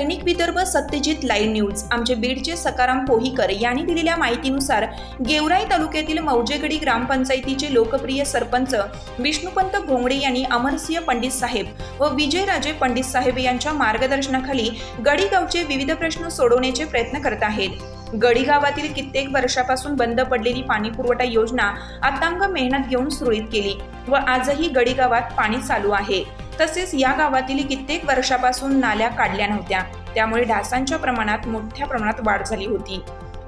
दैनिक Vidarbha Satyajit live news आमचे बीडचे सकाराम पोहीकर यांनी दिलेल्या माहितीनुसार गेवराई तालुक्यातील मौजेगडी ग्रामपंचायतीचे लोकप्रिय सरपंच विष्णुपंत घोंगडे यांनी अमरसिंह पंडित साहेब व विजयराजे पंडित साहेब यांच्या मार्गदर्शनाखाली गडी गावचे विविध प्रश्न सोडवण्याचे प्रयत्न करत आहेत. गडी गावातील कित्येक वर्षापासून बंद पडलेली पाणीपुरवठा योजना अतांग मेहनत घेऊन सुरळीत केली व आजही गडी गावात पाणी चालू आहे. तसेच या गावातील कित्येक वर्षापासून नाल्या काढल्या नव्हत्या. त्यामुळे डासांच्या प्रमाणात मोठ्या प्रमाणात वाढ झाली होती.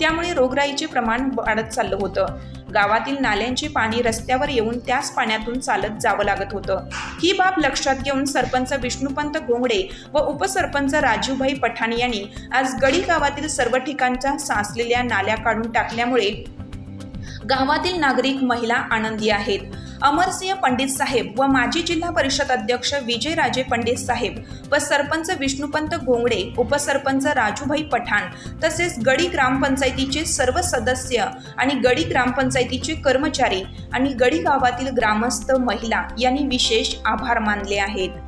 त्यामुळे रोगराईचे प्रमाण वाढत चाललं होतं. गावातील नाल्यांचे पाणी रस्त्यावर येऊन त्याच पाण्यातून चालत जावं लागत होतं. ही बाब लक्षात घेऊन सरपंच विष्णुपंत घोंगडे व उपसरपंच राजूभाई पठाण यांनी आज गडी गावातील सर्व ठिकाणच्या साचलेल्या नाल्या काढून टाकल्यामुळे गावातील नागरिक महिला आनंदी आहेत. अमरसिंह पंडित साहेब व माजी जिल्हा परिषद अध्यक्ष विजयराजे पंडित साहेब व सरपंच विष्णुपंत घोंगडे उपसरपंच राजूभाई पठाण तसेच गडी ग्रामपंचायतीचे सर्व सदस्य आणि गडी ग्रामपंचायतीचे कर्मचारी आणि गडी गावातील ग्रामस्थ महिला यांनी विशेष आभार मानले आहेत.